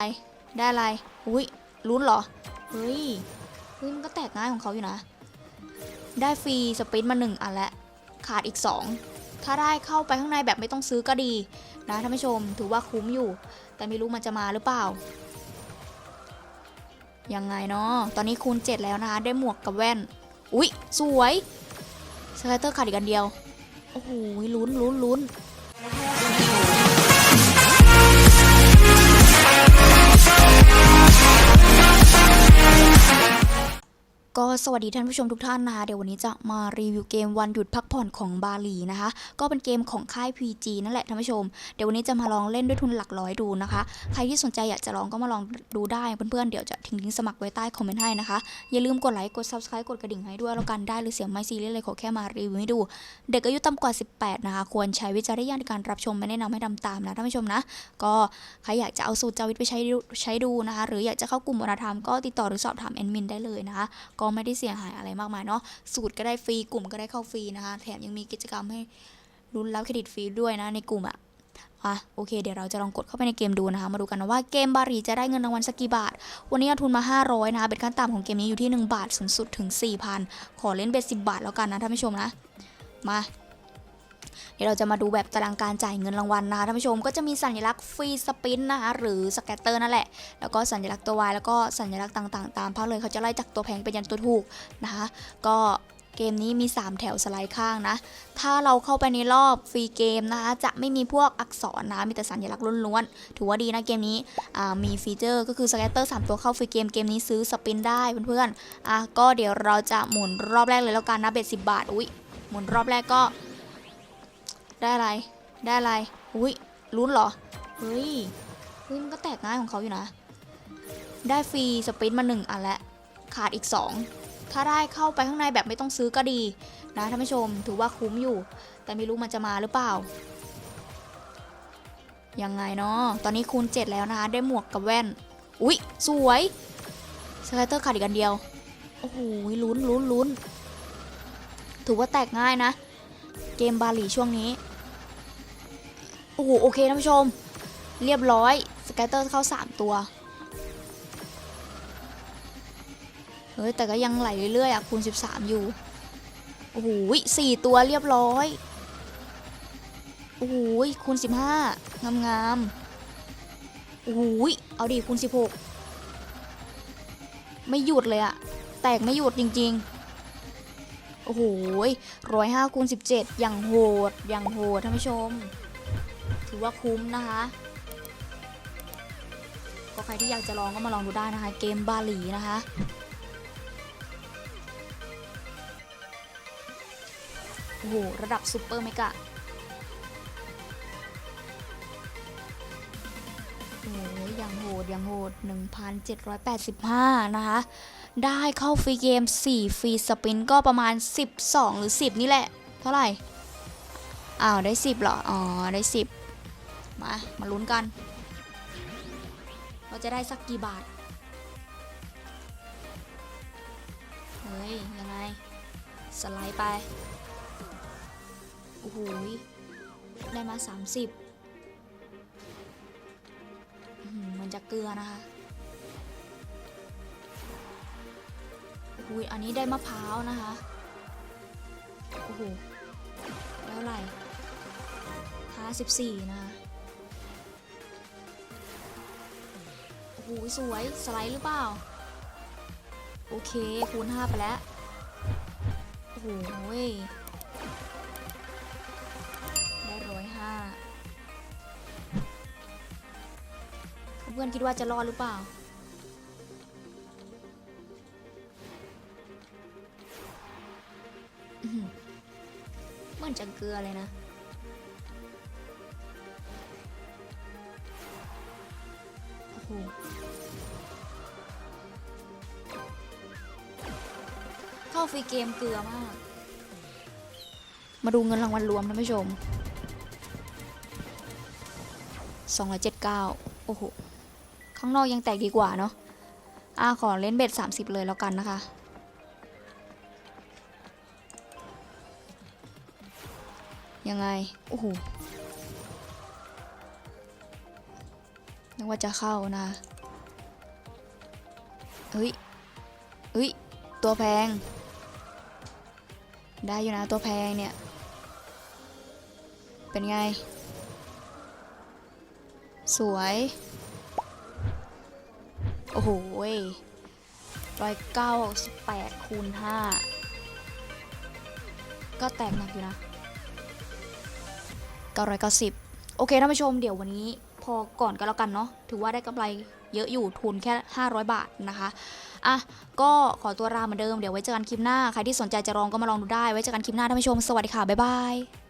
ไรได้อะไร อุ้ยลุ้นเหรอ เฮ้ย เฮ้ย มันก็แตกง่ายของเขาอยู่นะ ได้ฟรีสปินมาหนึ่งอันและขาดอีกสองถ้าได้เข้าไปข้างในแบบไม่ต้องซื้อก็ดีนะท่านผู้ชม ถือว่าคุ้มอยู่ แต่ไม่รู้มันจะมาหรือเปล่า ยังไงเนาะ ตอนนี้คูณ 7 แล้วนะคะ ได้หมวกกับแว่น อุ๊ยสวยสไลเตอร์ขาดอีกอันเดียว โอ้โหลุ้นลุ้นลุ้น ก็ สวัสดีท่านผู้ชมทุกท่านนะคะเดี๋ยววันนี้จะมารีวิวเกมวันหยุดพักผ่อนของบาหลีนะคะ ก็เป็นเกมของค่าย PG นั่นแหละท่านผู้ชม เดี๋ยววันนี้จะมาลองเล่นด้วยทุนหลักร้อยดูนะคะ ใครที่สนใจอยากจะลองก็มาลองดูได้เพื่อนๆเดี๋ยวจะทิ้งลิงก์สมัครไว้ใต้คอมเมนต์ให้นะคะ อย่าลืมกดไลค์กด Subscribe กดกระดิ่งให้ด้วยแล้วกันได้หรือเสียงไม่ซีเรียสเลยขอแค่มารีวิวให้ดู เด็กอายุต่ำกว่า 18 นะคะ ควรใช้วิจารณญาณในการรับชมไม่แนะนำให้ทำตามนะท่านผู้ชมนะ ก็ใครอยากจะเอาสูตรจาวิทไปใช้ใช้ดูนะคะ หรืออยากจะเข้ากลุ่มวัฒนธรรมก็ติดต่อหรือสอบถามแอดมินได้เลยนะคะก็ไม่ได้เสียหายอะไรมากมายเนาะสูตรก็ได้ฟรีกลุ่มก็ได้เข้าฟรีนะคะ แถมยังมีกิจกรรมให้รุ้นรับเครดิตฟรีด้วยนะในกลุ่มอะอะโอเคเดี๋ยวเราจะลองกดเข้าไปในเกมดูนะคะ มาดูกันนะว่าเกมบารีจะได้เงินรางวัลสักกี่บาท วันนี้เอาทุนมา 500 นะคะเป็นขั้นต่ำของเกมนี้อยู่ที่ 1 บาทสูงสุดถึง 4,000 ขอเล่นเบ็ด10 บาทแล้วกันนะท่านผู้ชมนะ มา เดี๋ยวเราจะมาดูแบบตารางการจ่ายเงินรางวัลนะคะท่านผู้ชมก็จะมีสัญลักษณ์ฟรีสปินนะคะหรือสแกตเตอร์นั่นแหละ แล้วก็สัญลักษณ์ตัว Y แล้วก็สัญลักษณ์ต่างๆ ตามภาคเลยเขาจะไล่จากตัวแพงไปยันตัวถูกนะคะก็เกมนี้มี 3 แถวสไลด์ข้างนะ ถ้าเราเข้าไปในรอบฟรีเกมนะคะจะไม่มีพวกอักษรนะ มีแต่สัญลักษณ์ล้วนๆ ถือว่าดีนะเกมนี้ มีฟีเจอร์ก็คือสแกตเตอร์ 3 ตัวเข้าฟรีเกม เกมนี้ซื้อสปินได้เพื่อนๆ อะก็เดี๋ยวเราจะหมุนรอบแรกเลยแล้วกันนะเบ็ดสิบาท อุ้ยหมุนรอบแรกก็ ได้อะไร ได้อะไร อุ้ยลุ้นเหรอ เฮ้ยเฮ้ยมันก็แตกง่ายของเขาอยู่นะ ได้ฟรีสปินมาหนึ่งอันละขาดอีกสองถ้าได้เข้าไปข้างในแบบไม่ต้องซื้อก็ดีนะท่านผู้ชมถือว่าคุ้มอยู่ แต่ไม่รู้มันจะมาหรือเปล่า ยังไงเนาะตอนนี้คูณ 7 แล้วนะคะ ได้หมวกกับแว่น อุ๊ย สวยสไลเตอร์ขาดอีกอันเดียว โอ้โหลุ้นลุ้นลุ้นถือว่าแตกง่ายนะ เกมบาหลีช่วงนี้ โอ้โหโอเคท่านผู้ชม เรียบร้อยสแกตเตอร์เข้า 3 ตัว เฮ้ย แต่ก็ยังไหลเรื่อยๆอะคูณ 13 อยู่ โอ้โหสี่ตัวเรียบร้อย โอ้โหคูณ 15 งามงามๆโอ้โหเอาดิคูณ 16 ไม่หยุดเลยอะแตกไม่หยุดจริง ๆ โอ้โหร้อยห้าคูณสิบเจ็ดอย่างโหด อย่างโหดท่านผู้ชม ถือว่าคุ้มนะคะ ก็ใครที่อยากจะลองก็มาลองดูได้นะคะ เกมบาหลีนะคะโอ้โห ระดับซูเปอร์เมกะโอ้ยย่างโหดย่างโหด 1,785 นะคะ ได้เข้าฟรีเกม 4 ฟรีสปินก็ประมาณ 12 หรือ 10 นี่แหละ เท่าไหร่ อ้าว ได้ 10เหรอ อ๋อ ได้ 10 มา มาลุ้นกัน เราจะได้สักกี่บาท เฮ้ย ยังไง สไลด์ไป โอ้โห ได้มา 30มันจะเกลือนะคะอุ้ยอันนี้ได้มะพร้าวนะคะ โอ้โห แล้วอะไรห้าสิบสี่นะคะ หสวย สไลด์หรือเปล่า โอเค คูณห้าไปแล้ว โอ้โหได้ร้อยห้าเพื่อนคิดว่าจะรอดหรือเปล่า เหมือนจะเกลือเลยนะ โอ้โหเข้าฟรีเกมเกลือมาก มาดูเงินรางวัลรวมท่านผู้ชม 279 โอ้โห ข้างนอกยังแตกดีกว่าเนาะอ่าขอเล่นเบ็ด 30 เลยแล้วกันนะคะยังไง โอ้โห ยังว่าจะเข้านะเฮ้ยเฮ้ย ตัวแพง ได้อยู่นะตัวแพงเนี่ย เป็นไง สวย โอ้โหร้อยเก้าสิบแปดคูณห้าก็แตกหนักอยู่นะเก้าร้อยเก้าสิบโอเคท่านผู้ชมเดี๋ยววันนี้ อก่อนก็แล้วกันเนาะถือว่าได้กำไรเยอะอยู่ทุนแค่ 500 บาทนะคะอะก็ขอตัวลาเหมือนเดิมเดี๋ยวไว้เจอกันคลิปหน้าใครที่สนใจจะลองก็มาลองดูได้ไว้เจอกันคลิปหน้าท่านผู้ชมสวัสดีค่ะบ๊ายบาย